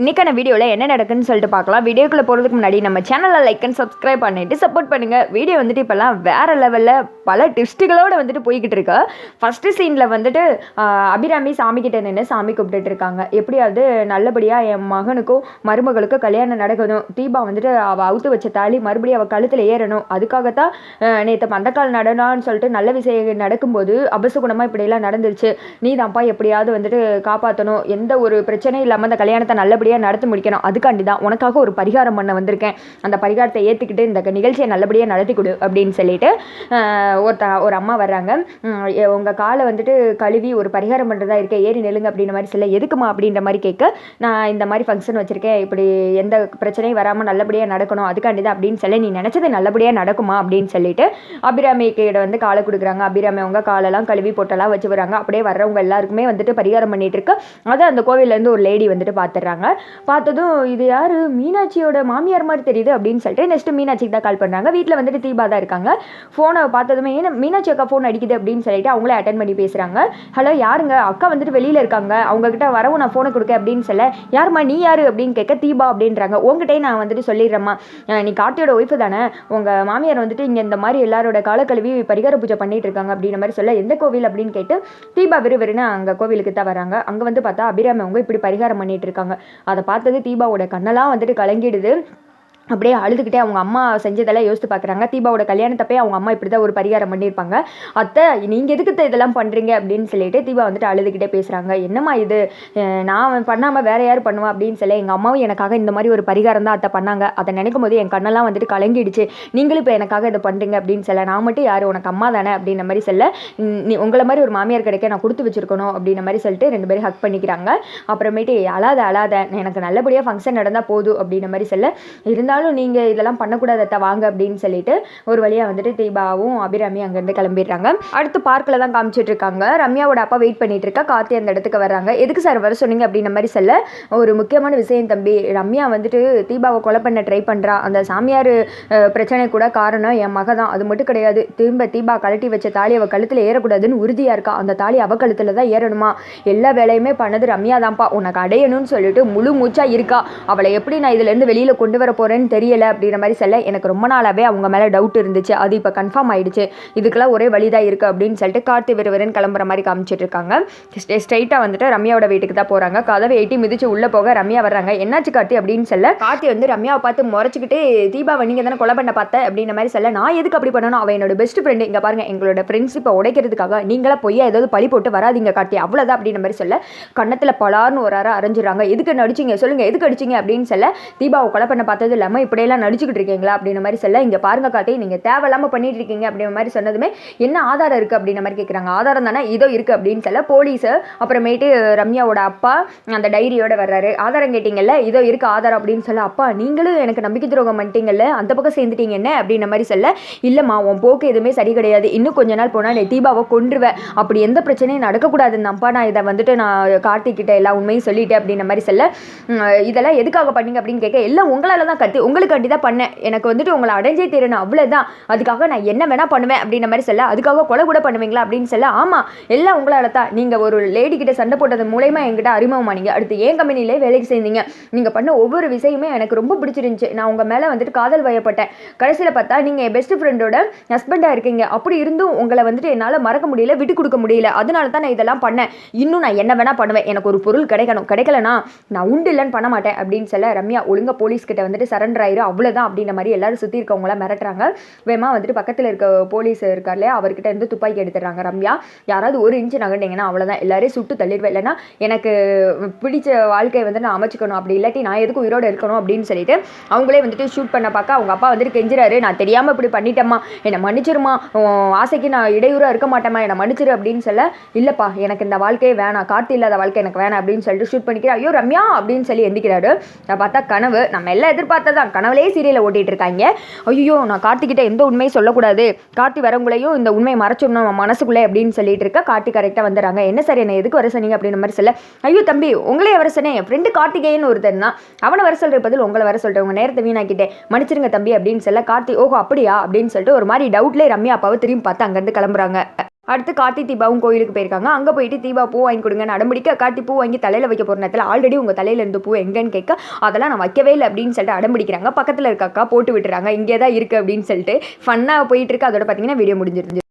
இன்றைக்கான வீடியோவில் என்ன நடக்குன்னு சொல்லிட்டு பார்க்கலாம். வீடியோக்குள்ளே போகிறதுக்கு முன்னாடி நம்ம சேனலை லைக் அண்ட் சப்ஸ்கிரைப் பண்ணிவிட்டு சப்போர்ட் பண்ணுங்கள் வீடியோ வந்துட்டு இப்போல்லாம் வேறு லெவலில் பல டிஸ்ட்டுகளோடு வந்துட்டு போய்கிட்டு இருக்கு. ஃபஸ்ட்டு சீனில் வந்துட்டு அபிராமி சாமி கிட்டே நின்று சாமி கும்பிட்டுட்டு இருக்காங்க. எப்படியாவது நல்லபடியாக என் மகனுக்கும் மருமகளுக்கும் கல்யாணம் நடக்கணும். தீபா வந்துட்டு அவள் அவுத்து வச்ச தாலி மறுபடியும் அவள் கழுத்தில் ஏறணும். அதுக்காகத்தான் நேற்று மந்தக்கால் நடனான்னு சொல்லிட்டு நல்ல விஷயம் நடக்கும்போது அபசகுணமாக இப்படியெல்லாம் நடந்துருச்சு. நீ தான்ப்பா எப்படியாவது வந்துட்டு காப்பாற்றணும் எந்த ஒரு பிரச்சனையும் இல்லாமல் அந்த கல்யாணத்தை நல்ல நல்லபடியாக நடத்தி முடிக்கணும். அதுக்காண்டி தான் உனக்காக ஒரு பரிகாரம் பண்ண வந்திருக்கேன். அந்த பரிகாரத்தை ஏற்றுக்கிட்டு இந்த நிகழ்ச்சியை நல்லபடியாக நடத்தி கொடு அப்படின்னு சொல்லிட்டு ஒருத்த ஒரு அம்மா வர்றாங்க. உங்கள் காலை வந்துட்டு கழுவி ஒரு பரிகாரம் பண்ணுறதா இருக்கேன் ஏறி நெல்லுங்க அப்படின்ற மாதிரி சொல்ல எதுக்குமா அப்படின்ற மாதிரி கேட்க நான் இந்த மாதிரி ஃபங்க்ஷன் வச்சுருக்கேன். இப்படி எந்த பிரச்சனையும் வராமல் நல்லபடியாக நடக்கணும். அதுக்காண்டி தான் அப்படின்னு சொல்ல நீ நினச்சது நல்லபடியாக நடக்குமா? அப்படின்னு சொல்லிட்டு அபிராமி கிட்ட வந்து காலை கொடுக்குறாங்க. அபிராமி அவங்க காலெல்லாம் கழுவி போட்டெல்லாம் வச்சு வராங்க. அப்படியே வர்றவங்க எல்லாருக்குமே வந்துட்டு பரிகாரம் பண்ணிட்டு இருக்கு. அதை அந்த கோவில்லேருந்து ஒரு லேடி வந்துட்டு பார்த்துடுறாங்க பார்த்ததும் இது யார்? மீனாட்சியோட மாமியார் மாதிரி தெரியுது அப்படின்னு சொல்லிட்டு நெக்ஸ்ட் மீனாட்சிக்கு தான் கால் பண்ணுறாங்க வீட்டில் வந்துட்டு தீபா தான் இருக்காங்க. ஃபோனை பார்த்ததுமே ஏன்னா மீனாட்சி அக்கா ஃபோன் அடிக்குது அப்படின்னு சொல்லிட்டு அவங்களே அட்டன் பண்ணி பேசுகிறாங்க ஹலோ யாருங்க? அக்கா வந்துட்டு வெளியில் இருக்காங்க. அவங்கக்கிட்ட வரவும் நான் ஃபோனை கொடுக்க அப்படின்னு சொல்ல யாரும்மா நீ யார்? அப்படின்னு கேட்க தீபா அப்படின்றாங்க. உங்ககிட்டயே நான் வந்துட்டு சொல்லிடுறேம்மா. நீ கார்த்தியோட ஒய்ஃபு தானே. உங்கள் மாமியார் வந்துட்டு இங்கே இந்த மாதிரி எல்லாரோட காலக்கழுவி பரிகார பூஜை பண்ணிட்டு இருக்காங்க அப்படின்ற மாதிரி சொல்ல எந்த கோவில்? அப்படின்னு கேட்டு தீபா விறுவிறுன்னு அங்கே கோவிலுக்கு தான் வராங்க. அங்கே வந்து பார்த்தா அபிராமி அவங்க இப்படி பரிகாரம் பண்ணிட்டு இருக்காங்க. அதை பார்த்தது தீபாவோட கண்ணெல்லாம் வந்துட்டு கலங்கிடுது. அப்படியே அழுதுகிட்டே அவங்க அம்மா செஞ்சதெல்லாம் யோசித்து பார்க்குறாங்க. தீபாவோட கல்யாணத்தப்பே அவங்க அம்மா இப்படி தான் ஒரு பரிகாரம் பண்ணியிருப்பாங்க. அத்தை நீங்கள் எதுக்கு இதெல்லாம் பண்ணுறீங்க அப்படின்னு சொல்லிட்டு தீபா வந்துட்டு அழுதுகிட்டே பேசுகிறாங்க என்னம்மா இது? நான் பண்ணாமல் வேற யார் பண்ணுவா? அப்படின்னு சொல்லி எங்கள் அம்மாவும் எனக்காக இந்த மாதிரி ஒரு பரிகாரம் தான் அத்தை பண்ணாங்க. அதை நினைக்கும் போது என் கண்ணெல்லாம் வந்துட்டு கலங்கிடுச்சு. நீங்களும் இப்போ எனக்காக இதை பண்ணுறீங்க அப்படின்னு சொல்ல நான் மட்டும் யார்? உனக்கு அம்மா தானே? அப்படின்ற மாதிரி சொல்ல நீ உங்களை மாதிரி ஒரு மாமியார் கிடைக்க நான் கொடுத்து வச்சிருக்கணும். அப்படின்ற மாதிரி சொல்லிட்டு ரெண்டு பேரும் ஹக் பண்ணிக்கிறாங்க. அப்புறமேட்டு அழாத அழாத. எனக்கு நல்லபடியாக ஃபங்க்ஷன் நடந்தால் போதும். அப்படின்ற மாதிரி சொல்ல இருந்தாலும் நீங்கள் இதெல்லாம் பண்ணக்கூடாது அத்தை வாங்க அப்படின்னு சொல்லிட்டு ஒரு வழியாக வந்துட்டு தீபாவும் அபிராமி அங்கேருந்து கிளம்பிடுறாங்க. அடுத்து பார்க்கில் தான் காமிச்சிட்டு இருக்காங்க. ரம்யாவோட அப்பா வெயிட் பண்ணிட்டு இருக்கா. கார்த்தி அந்த இடத்துக்கு வர்றாங்க. எதுக்கு சார் வர சொன்னீங்க அப்படின்ற மாதிரி சொல்ல. ஒரு முக்கியமான விஷயம் தம்பி. ரம்யா வந்துட்டு தீபாவை கொலை பண்ண ட்ரை பண்ணுறா அந்த சாமியார் பிரச்சனை கூட காரணம் என் மக தான். அது மட்டும் கிடையாது. திரும்ப தீபா கழட்டி வச்ச தாலி அவள் கழுத்தில் ஏறக்கூடாதுன்னு உறுதியாக இருக்கா. அந்த தாலி அவ கழுத்தில் தான் ஏறணுமா? எல்லா வேலையுமே பண்ணது ரம்யா தான்ப்பா. உனக்கு அடையணும்னு சொல்லிட்டு முழு மூச்சாக இருக்கா. அவளை எப்படி நான் இதுலேருந்து வெளியில் கொண்டு வர போகிறேன்னு தெரியல அப்படின்ற மாதிரி சொல்ல எனக்கு ரொம்ப நாளாகவே அவங்க மேலே டவுட் இருந்துச்சு. அது இப்போ கன்ஃபார்ம் ஆயிடுச்சு. இதுக்கெல்லாம் ஒரே வழி தான் இருக்குது அப்படின்னு சொல்லிட்டு கார்த்தி விறுவிறுன்னு கிளம்புற மாதிரி காமிச்சிட்டு இருக்காங்க. ஸ்ட்ரைட்டாக வந்துட்டு ரம்யாவோட வீட்டுக்கு தான் போகிறாங்க கதவை எட்டி மிதிச்சு உள்ளே போக ரம்யா வர்றாங்க. என்னாச்சு கார்த்தி அப்படின்னு சொல்ல கார்த்தி வந்து ரம்யாவை பார்த்து முறைச்சிக்கிட்டு தீபாவை நீங்கள் தானே கொலை பண்ண பார்த்த? அப்படின்ற மாதிரி சொல்ல நான் எதுக்கு அப்படி பண்ணணும்? அவன் என்னோட பெஸ்ட் ஃப்ரெண்டு இங்கே பாருங்கள் எங்களோட ஃப்ரெண்ட்ஷிப்பை உடைக்கிறதுக்காக நீங்களாக பொய்யா ஏதாவது பழி போட்டு வராதீங்க கார்த்தி. அவ்வளோதான் அப்படின்ற மாதிரி சொல்ல கன்னத்தில் பலார்னு ஒரு அரை அரைஞ்சிடுறாங்க. எதுக்கு நடிச்சிங்க சொல்லுங்கள் எதுக்கு அடிச்சிங்க? அப்படின்னு சொல்ல தீபாவை கொலை பண்ண பார்த்தது இல்லாமல் இப்படியெல்லாம் நடிச்சுக்கிட்டு இருக்கீங்களா அப்படின்ற மாதிரி சொல்ல இங்கே பாருங்க கார்த்தி நீங்கள் தேவையில்லாமல் பண்ணிட்டு இருக்கீங்க அப்படின்ற மாதிரி சொன்னதுமே என்ன ஆதாரம் இருக்குது அப்படின்ற மாதிரி கேட்குறாங்க ஆதாரம் தானே? இதோ இருக்குது அப்படின்னு சொல்ல போலீஸு அப்புறமேட்டு ரம்யாவோட அப்பா அந்த டைரியோட வர்றாரு. ஆதாரம் கேட்டிங்கல்ல இதோ இருக்குது ஆதாரம் அப்படின்னு சொல்ல அப்பா நீங்களும் எனக்கு நம்பிக்கை துரோகம் பண்ணிட்டீங்கல்ல அந்த பக்கம் சேர்ந்துட்டீங்க என்ன அப்படின்ற மாதிரி சொல்ல இல்லைம்மா உன் போக்கு எதுவுமே சரி கிடையாது. இன்னும் கொஞ்ச நாள் போனால் நீ தீபாவை கொன்றுவேன் அப்படி எந்த பிரச்சனையும் நடக்கக்கூடாதுன்னப்பா நான் இதை வந்துட்டு நான் கார்த்திக் கிட்ட எல்லா உண்மையும் சொல்லிட்டேன் அப்படின்ற மாதிரி சொல்ல இதெல்லாம் எதுக்காக பண்ணீங்க அப்படின்னு கேட்க எல்லாம் உங்களால் தான் கத்தி உங்களுக்காண்டி தான் பண்ணேன். எனக்கு வந்துட்டு உங்களை அடைஞ்சே தீரணும். அவ்வளோதான் அதுக்காக நான் என்ன வேணால் பண்ணுவேன் அப்படின்ற மாதிரி சொல்ல அதுக்காக கொலை கூட பண்ணுவீங்களா அப்படின்னு சொல்ல ஆமாம் எல்லாம் உங்களால் தான். நீங்கள் ஒரு லேடி கிட்ட சண்டை போட்டது மூலயமா என்கிட்ட அறிமுகமானீங்க அடுத்து ஏன் கம்பெனிலே வேலைக்கு சேர்ந்தீங்க. நீங்கள் பண்ண ஒவ்வொரு விஷயமே எனக்கு ரொம்ப பிடிச்சிருந்துச்சு. நான் உங்கள் மேலே வந்துட்டு காதல் வயப்பட்டேன். கடைசியில் பார்த்தா நீங்கள் என் பெஸ்ட் ஃப்ரெண்டோட ஹஸ்பண்டாக இருக்கீங்க. அப்படி இருந்தும் உங்களை வந்துட்டு என்னால் மறக்க முடியல விட்டு கொடுக்க முடியல. அதனால தான் நான் இதெல்லாம் பண்ணேன். இன்னும் நான் என்ன வேணால் பண்ணுவேன். எனக்கு ஒரு பொருள் கிடைக்கணும். கிடைக்கலனா நான் உண்டு இல்லைன்னு பண்ண மாட்டேன் அப்படின்னு சொல்ல ரம்யா ஒழுங்காக போலீஸ் வந்துட்டு வந்துட்டு சரண்டர் ஆயிரும் அவ்வளோதான் அப்படின்ற மாதிரி எல்லாரும் சுற்றி இருக்கவங்கள மிரட்டுறாங்க. வேமா வந்துட்டு பக்கத்தில் இருக்க போலீஸ் இருக்கார் இல்லையா அவர்கிட்ட இருந்து துப்பாக்கி எடுத்துடுறாங்க. ரம்யா யாராவது ஒரு இன்ச்சு நகர்ந்தீங்கன்னா அவ்வளோதான் எல்லாரையும் சுட்டு தள்ளிடுவேன். இல்லைன்னா எனக்கு பிடிச்ச வாழ்க்கையை வந்து நான் அமைச்சுக்கணும். அப்படி இல்லாட்டி நான் எதுக்கு உயிரோடு இருக்கணும் அப்படின்னு சொல்லிட்டு அவங்களே வந்துட்டு ஷூட் பண்ண பார்க்க அவங்க அப்பா வந்துட்டு கெஞ்சுறாரு. நான் தெரியாமல் இப்படி பண்ணிட்டேம்மா. என்னை மன்னிச்சிருமா. ஆசைக்கு நான் இடையூறாக இருக்க மாட்டேம்மா. என்னை மன்னிச்சிரு அப்படின்னு சொல்ல இல்லைப்பா எனக்கு இந்த வாழ்க்கையே வேணாம். காற்று இல்லாத வாழ்க்கை எனக்கு வேணாம். அப்படின்னு சொல்லிட்டு ஷூட் பண்ணிக்கிறேன் ஐயோ ரம்யா! அப்படின்னு சொல்லி எந்திக்கிறாரு. நான் பார்த்தா கனவு. நம்ம எல்லாம் எதிர்பார்த்ததான் கனவுலே சீரியலை ஓட்டிட்டு இருக்காங்க ஐயோ நான் கார்த்திகிட்ட எந்த உண்மையும் சொல்லக்கூடாது. கார்த்தி வரவங்களையும் இந்த உண்மையை மறைச்சிடணும் நம்ம மனசுக்குள்ளே அப்படின்னு சொல்லிட்டு இருக்க. கார்த்தி கரெக்டாக வந்துடுறாங்க. என்ன சார் என்ன எதுக்கு வர சொன்னீங்க அப்படின்ற மாதிரி சொல்ல. ஐயோ தம்பி உங்களே வர சொன்னேன். என் ஃப்ரெண்டு கார்த்திகேயன் ஒருத்தன் தான். அவனை வர சொல்கிற பதில் உங்களை வர சொல்லிட்டு உங்கள் நேரத்தை வீணாக்கிட்டேன். மன்னிச்சிருங்க தம்பி அப்படின்னு சொல்ல கார்த்தி ஓஹோ அப்படியா? அப்படின்னு சொல்லிட்டு ஒரு மாதிரி டவுட்லேயே ரம்யா அப்பாவை திரும்பி பார்த்து அங்கேருந்து கிளம்புறாங்க. அடுத்து கார்த்தி தீபாவும் கோயிலுக்கு போயிருக்காங்க. அங்கே போயிட்டு தீபா பூ வாங்கி கொடுங்க. அடம்பிடிக்க கார்த்தி பூ வாங்கி தலையில் வைக்க போகிற நேரத்தில் ஆல்ரெடி உங்கள் தலையில் இருந்த பூ எங்கேன்னு கேட்க அதெல்லாம் நான் வைக்கவே இல்லை அப்படின்னு சொல்லிட்டு அடம்பிடிக்கிறாங்க பக்கத்தில் இருக்க அக்கா போட்டு விட்டுறாங்க. இங்கே தான் இருக்குது அப்படின்னு சொல்லிட்டு ஃபன்னாக போயிட்டு இருக்கு. அதோட பார்த்தீங்கன்னா வீடியோ முடிஞ்சிருச்சு